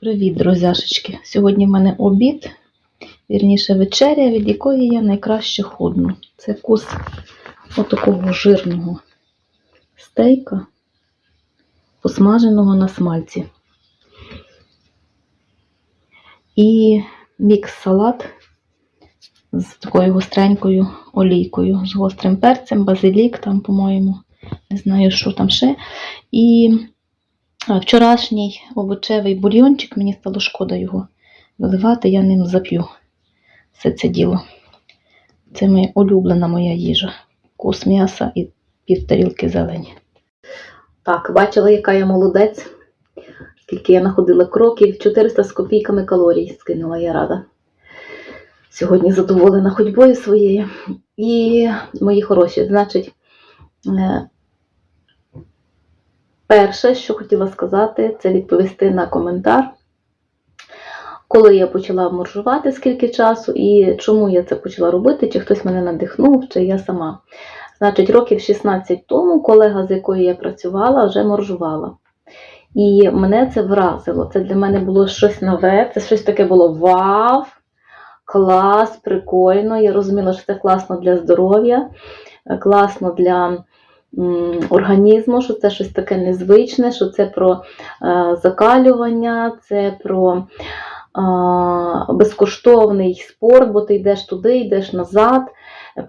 Привіт, друзяшечки! Сьогодні в мене обід, вірніше вечеря, від якої я найкраще худну. Це кус отакого жирного стейка, посмаженого на смальці. І мікс-салат з такою гостренькою олійкою, з гострим перцем, базилік, там, по-моєму, не знаю, що там ще. І Вчорашній овочевий бульйончик, мені стало шкода його виливати, я ним зап'ю все це діло. Це моя улюблена моя їжа. Кус м'яса і пів тарілки зелені. Так, бачила, яка я молодець. Скільки я находила кроків, 400 з копійками калорій скинула, я рада. Сьогодні задоволена ходьбою своєю. І мої хороші, значить, е, Перше, що хотіла сказати, це відповісти на коментар, коли я почала моржувати, скільки часу і чому я це почала робити, чи хтось мене надихнув, чи я сама. Значить, років 16 тому колега, з якою я працювала, вже моржувала. І мене це вразило. Це для мене було щось нове, це щось таке було вау, клас, прикольно. Я розуміла, що це класно для здоров'я, класно для організму, що це щось таке незвичне, що це про е, закалювання, це про е, безкоштовний спорт, бо ти йдеш туди, йдеш назад,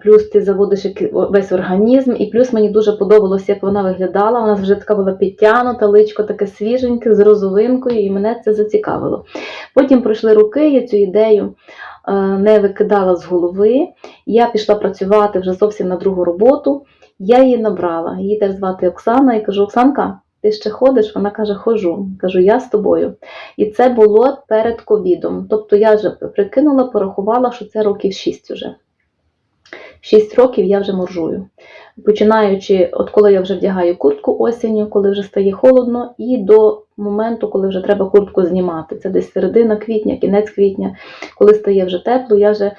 плюс ти заводиш весь організм, і плюс мені дуже подобалося, як вона виглядала. Вона вже така була підтягнута, личко таке свіженьке, з розовинкою, і мене це зацікавило. Потім пройшли роки, я цю ідею е, не викидала з голови. Я пішла працювати вже зовсім на другу роботу. Я її набрала. Її теж звати Оксана, і кажу: Оксанка, ти ще ходиш? Вона каже, хожу. Кажу, я з тобою. І це було перед ковідом. Тобто я вже прикинула, порахувала, що це років 6 уже. 6 років я вже моржую. Починаючи, от коли я вже вдягаю куртку осінню, коли вже стає холодно, і до моменту, коли вже треба куртку знімати. Це десь середина квітня, кінець квітня, коли стає вже тепло, я вже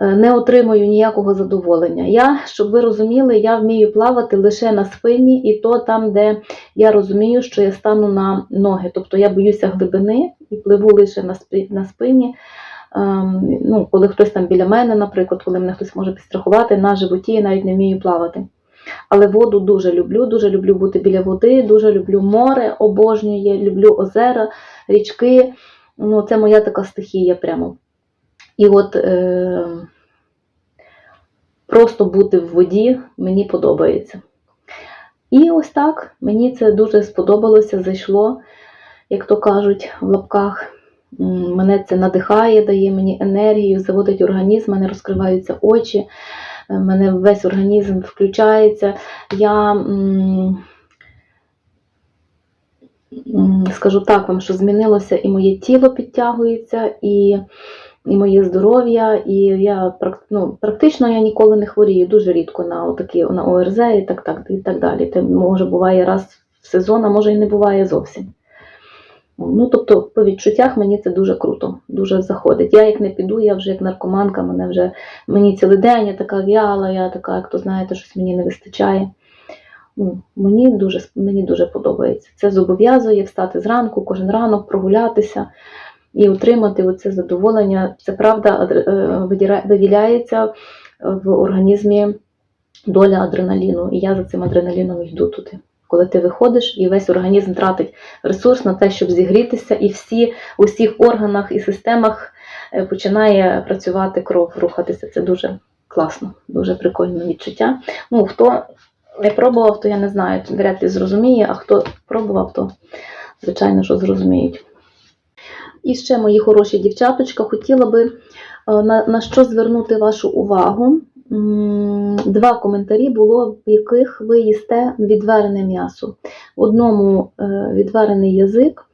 не отримую ніякого задоволення. Я, щоб ви розуміли, я вмію плавати лише на спині, і то там, де я розумію, що я стану на ноги. Тобто я боюся глибини і пливу лише на спині. Ем, ну, коли хтось там біля мене, наприклад, коли мене хтось може підстрахувати, на животі я навіть не вмію плавати. Але воду дуже люблю, дуже люблю бути біля води, дуже люблю море, обожнюю, люблю озера, річки. Ну, це моя така стихія прямо. І от е, просто бути в воді мені подобається. І ось так, мені це дуже сподобалося, зайшло, як то кажуть, в лапках. Мене це надихає, дає мені енергію, заводить організм, мене розкриваються очі, е, мене весь організм включається. Я скажу так вам, що змінилося і моє тіло підтягується, і, і моє здоров'я, і я ну, практично я ніколи не хворію, дуже рідко на отакі на ОРЗ і так, так, і так далі. Це може буває раз в сезон, а може і не буває зовсім. Ну, тобто, по відчуттях мені це дуже круто, дуже заходить. Я як не піду, я вже як наркоманка, мене вже мені цілий день, я така в'яла, я така, як то знаєте, щось мені не вистачає. Ну, мені дуже мені дуже подобається. Це зобов'язує встати зранку, кожен ранок, прогулятися і отримати оце задоволення. Це правда е, виділяється в організмі доля адреналіну. І я за цим адреналіном йду туди. Коли ти виходиш і весь організм тратить ресурс на те, щоб зігрітися, і всі у всіх органах і системах е, починає працювати кров, рухатися. Це дуже класно, дуже прикольне відчуття. Ну, хто не пробував, то я не знаю, вряд ли зрозуміє, а хто пробував, то звичайно, що зрозуміють. І ще, мої хороші дівчаточка, хотіла би е, на, на що звернути вашу увагу. Два коментарі було, в яких ви їсте відварене м'ясо. В одному е, відварений язик,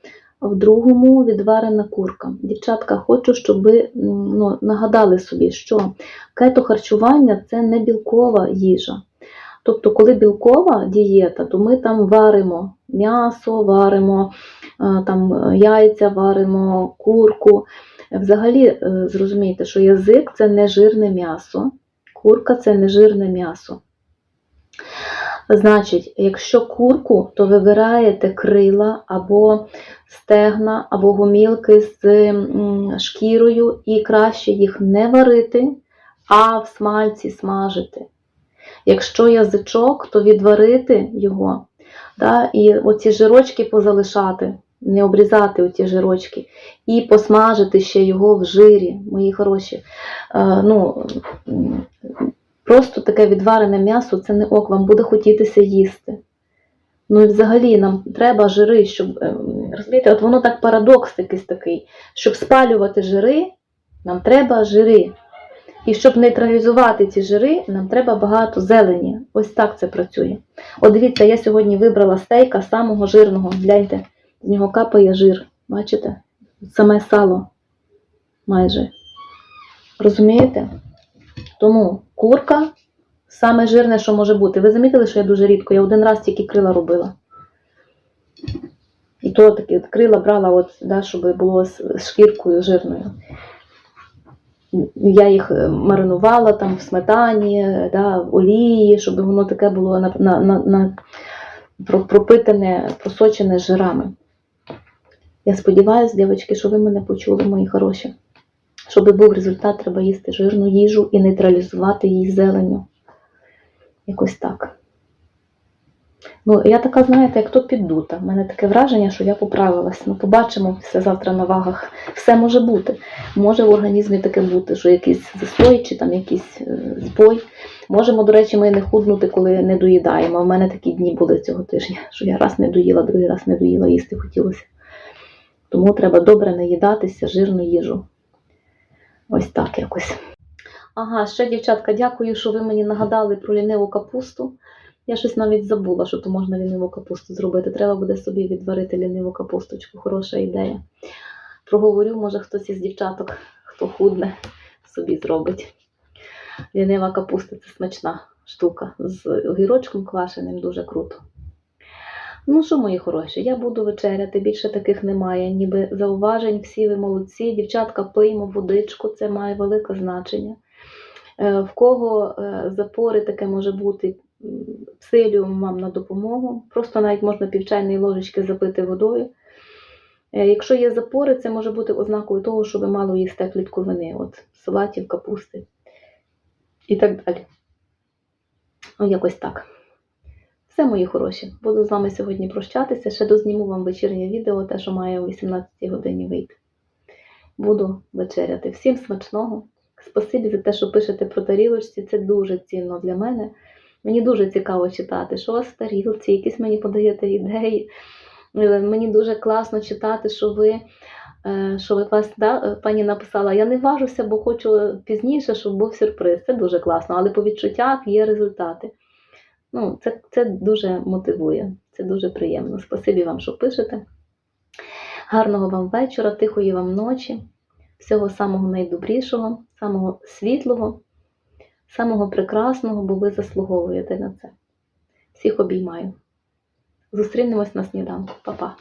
в другому відварена курка. Дівчатка, хочу, щоб ви ну, нагадали собі, що кетохарчування це не білкова їжа. Тобто, коли білкова дієта, то ми там варимо м'ясо, варимо там, е, яйця, варимо курку. Взагалі, е, зрозумійте, що язик це не жирне м'ясо, курка це не жирне м'ясо. Значить, якщо курку, то вибираєте крила або стегна, або гомілки з шкірою, і краще їх не варити, а в смальці смажити. Якщо язичок, то відварити його, да, і оці жирочки позалишати, не обрізати оці жирочки, і посмажити ще його в жирі, мої хороші. Е, ну, просто таке відварене м'ясо це не ок, вам буде хотітися їсти. Ну і взагалі нам треба жири, щоб ем, розумієте, от воно так парадокс якийсь такий. Щоб спалювати жири, нам треба жири. І щоб нейтралізувати ці жири, нам треба багато зелені. Ось так це працює. От дивіться, я сьогодні вибрала стейка самого жирного. Гляньте, з нього капає жир. Бачите? Саме сало майже. Розумієте? Тому курка саме жирне, що може бути. Ви замітили, що я дуже рідко, я один раз тільки крила робила. І то такі от крила брала, от, да, щоб було з шкіркою жирною. Я їх е, маринувала там в сметані, да, в олії, щоб воно таке було на, на, на, на пропитане, просочене жирами. Я сподіваюся, дівчатки, що ви мене почули, мої хороші. Щоб був результат, треба їсти жирну їжу і нейтралізувати її зеленню. Якось так. Ну, я така, знаєте, як то піддута. У мене таке враження, що я поправилась. Ну, побачимо післязавтра на вагах. Все може бути. Може в організмі таке бути, що якийсь застой чи там якийсь е, збой. Можемо, до речі, ми не худнути, коли не доїдаємо. У мене такі дні були цього тижня, що я раз не доїла, другий раз не доїла, їсти хотілося. Тому треба добре наїдатися, жирну їжу. Ось так якось. Ага, ще, дівчатка, дякую, що ви мені нагадали про ліниву капусту. Я щось навіть забула, що то можна ліниву капусту зробити. Треба буде собі відварити ліниву капусточку. Хороша ідея. Проговорю, може хтось із дівчаток, хто худне, собі зробить. Лінива капуста це смачна штука. З огірочком квашеним дуже круто. Ну що, мої хороші, я буду вечеряти, більше таких немає. Ніби зауважень, всі ви молодці. Дівчатка, пиймо водичку, це має велике значення. Е, В кого е, запори таке може бути, псиліум вам на допомогу. Просто навіть можна півчайної ложечки запити водою. Е, Якщо є запори, це може бути ознакою того, що ви мало їсте клітковини, от салатів, капусти і так далі. Ну, якось так. Все, мої хороші. Буду з вами сьогодні прощатися. Ще дозніму вам вечірнє відео, те, що має о 18 годині вийти. Буду вечеряти. Всім смачного. Спасибі за те, що пишете про тарілочці. Це дуже цінно для мене. Мені дуже цікаво читати, що у вас в тарілці, якісь мені подаєте ідеї. Е, Мені дуже класно читати, що ви, е, що ви вас, да, е, пані написала, я не важуся, бо хочу пізніше, щоб був сюрприз. Це дуже класно, але по відчуттях є результати. Ну, це, це дуже мотивує, це дуже приємно. Спасибі вам, що пишете. Гарного вам вечора, тихої вам ночі, всього самого найдобрішого, самого світлого, самого прекрасного, бо ви заслуговуєте на це. Всіх обіймаю. Зустрінемось на сніданку. Па-па.